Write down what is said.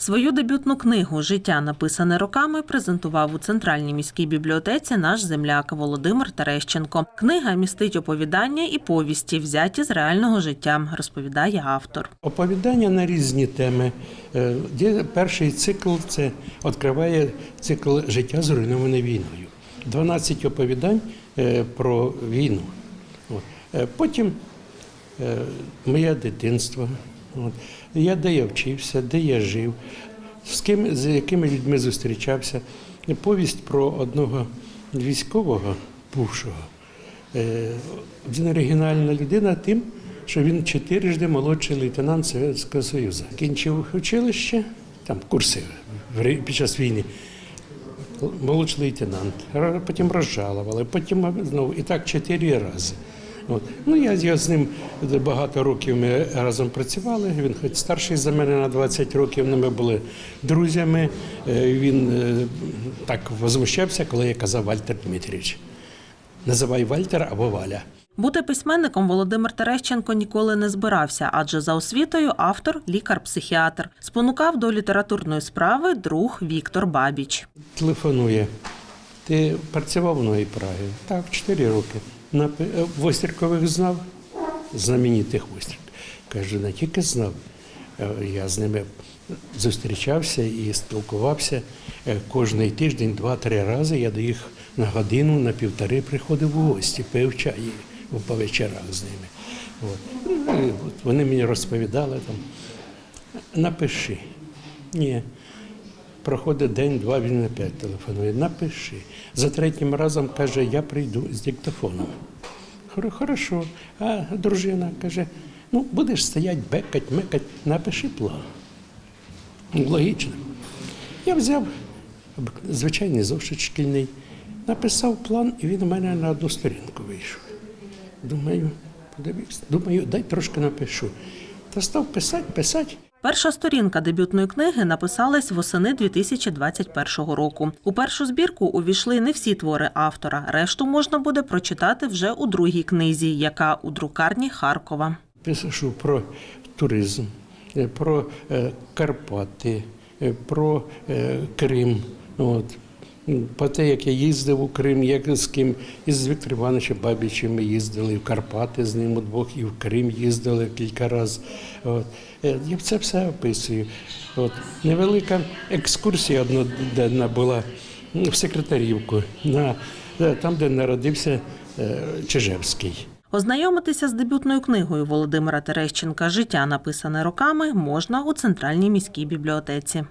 Свою дебютну книгу Життя написане роками презентував у центральній міській бібліотеці наш земляк Володимир Терещенко. Книга містить оповідання і повісті, взяті з реального життя, розповідає автор. Оповідання на різні теми. Е, Перший цикл це відкриває цикл життя зруйноване війною. 12 оповідань е, про війну. Е, Потім моє дитинство. Я де я вчився, де я жив, з ким з якими людьми зустрічався. Повість про одного військового бувшого. Е, Він оригінальна людина тим, що він чотирижди молодший лейтенант Совєтського Союзу. Кінчив училище, там курси під час війни. Молодший лейтенант, потім розжалували, потім знову і так чотири рази. От. Ну, я, я з ним багато років ми разом працювали. Він хоч старший за мене на 20 років, але ми були друзями. Е, Він е, так возмущався, коли я казав Вальтер Дмитрійович. Називай Вальтер або Валя. Бути письменником Володимир Терещенко ніколи не збирався, адже за освітою автор лікар-психіатр. Спонукав до літературної справи друг Віктор Бабіч. Телефонує. Ти працював в Новій Прагі? Так, 4 роки. Е, Вострікових знав, знаменитих Вострік. Кажу, не тільки знав. е, Я з ними зустрічався і спілкувався е, кожний тиждень, два-три рази. Я до їх на годину, на півтори приходив у гості, пив чай по вечорах з ними. Ну, от Вони мені розповідали там. Напиши. Ні. Проходить день-два, він опять телефонує. Напиши. За третім разом каже, я прийду з диктофоном. Хорошо. А дружина каже: ну, будеш стоять, бекать, мекать, напиши план. Логічно. Я взяв звичайний зошит шкільний, написав план, і він у мене на одну сторінку вийшов. Думаю, подивився, думаю, дай трошки напишу. Та став писати, писати. Перша сторінка дебютної книги написалась восени 2021 року. У першу збірку увійшли не всі твори автора. Решту можна буде прочитати вже у другій книзі, яка у друкарні Харкова. Пишу про туризм, е, про е, Карпати, е, про Крим. От. М, Про те, як я їздив у Крим, як з ким із Віктором Івановичем Бабічем ми їздили і в Карпати з ним удвох, і в Крим їздили кілька разів. Е, Я це все описую. От. Невелика екскурсія одноденна була в секретарівку, на, е, там, де народився е, Чижевський. Ознайомитися з дебютною книгою Володимира Терещенка Життя написане роками можна у центральній міській бібліотеці.